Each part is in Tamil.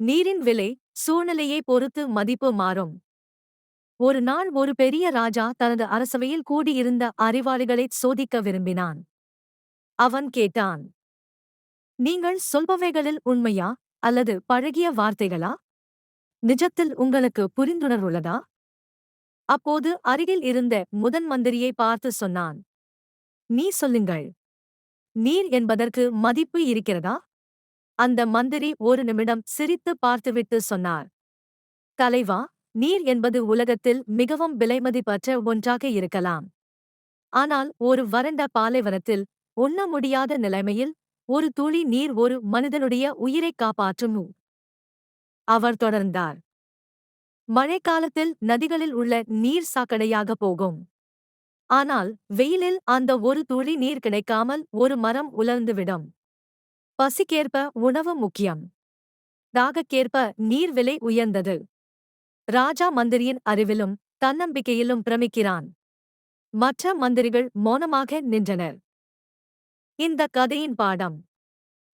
நீரின் விலை சூழ்நிலையை பொறுத்து மதிப்பு மாறும். ஒரு நாள் ஒரு பெரிய ராஜா தனது அரசவையில் கூடியிருந்த அறிவாளிகளைச் சோதிக்க விரும்பினான். அவன் கேட்டான் நீங்கள் சொல்பவைகளில் உண்மையா அல்லது பழகிய வார்த்தைகளா? நிஜத்தில் உங்களுக்கு புரிந்துணர்வுள்ளதா? அப்போது அருகில் இருந்த முதன் மந்திரியை பார்த்து சொன்னான் நீ சொல்லுங்கள் நீர் என்பதற்கு மதிப்பு இருக்கிறதா? அந்த மந்திரி ஒரு நிமிடம் சிரித்து பார்த்துவிட்டு சொன்னார். தலைவா நீர் என்பது உலகத்தில் மிகவும் விலைமதிப்பற்ற ஒன்றாக இருக்கலாம். ஆனால் ஒரு வறண்ட பாலைவனத்தில் உண்ண முடியாத நிலைமையில் ஒரு துளி நீர் ஒரு மனிதனுடைய உயிரைக் காப்பாற்றும். அவர் தொடர்ந்தார். மழைக்காலத்தில் நதிகளில் உள்ள நீர் சாக்கடையாக போகும். ஆனால் வெயிலில் அந்த ஒரு துளி நீர் கிடைக்காமல் ஒரு மரம் உலர்ந்துவிடும். பசிக்கேற்ப உணவு முக்கியம். தாகக்கேற்ப நீர் விலை உயர்ந்தது. ராஜா மந்திரியின் அறிவிலும் தன்னம்பிக்கையிலும் பிரமிக்கிறான். மற்ற மந்திரிகள் மௌனமாக நின்றனர். இந்த கதையின் பாடம்.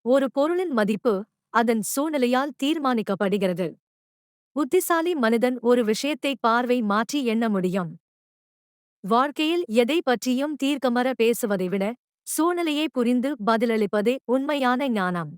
ஒரு பொருளின் மதிப்பு அதன் சூழ்நிலையால் தீர்மானிக்கப்படுகிறது. புத்திசாலி மனிதன் ஒரு விஷயத்தை பார்வை மாற்றி எண்ண முடியும். வாழ்க்கையில் எதை பற்றியும் தீர்க்கமர பேசுவதை விட சூழ்நிலையை புரிந்து பதிலளிப்பதே உண்மையான ஞானம்.